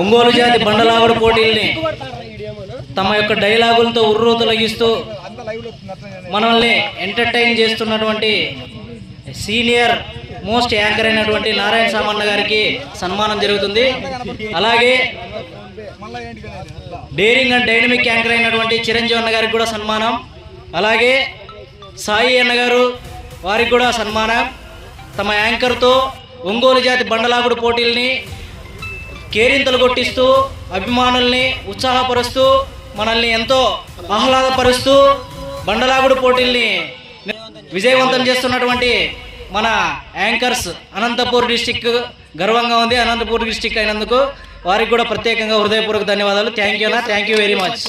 ఒంగోలు జాతి బండలాగుడు పోటీల్ని తమ యొక్క డైలాగులతో ఉర్రు తొలగిస్తూ మనల్ని ఎంటర్టైన్ చేస్తున్నటువంటి సీనియర్ మోస్ట్ యాంకర్ అయినటువంటి నారాయణ సామన్న గారికి సన్మానం జరుగుతుంది. అలాగే డేరింగ్ అండ్ డైనమిక్ యాంకర్ అయినటువంటి చిరంజీవి అన్న గారికి కూడా సన్మానం. అలాగే సాయి అన్న గారు వారికి కూడా సన్మానం. తమ యాంకర్తో ఒంగోలు జాతి బండలాగుడు పోటీల్ని కేరింతలు కొట్టిస్తూ అభిమానుల్ని ఉత్సాహపరుస్తూ మనల్ని ఎంతో ఆహ్లాదపరుస్తూ బండలాగుడు పోటీల్ని విజయవంతం చేస్తున్నటువంటి మన యాంకర్స్ అనంతపూర్ డిస్టిక్ గర్వంగా ఉంది. అనంతపూర్ డిస్టిక్ అయినందుకు వారికి కూడా ప్రత్యేకంగా హృదయపూర్వక ధన్యవాదాలు. థ్యాంక్ యూ అన్న. Thank you very much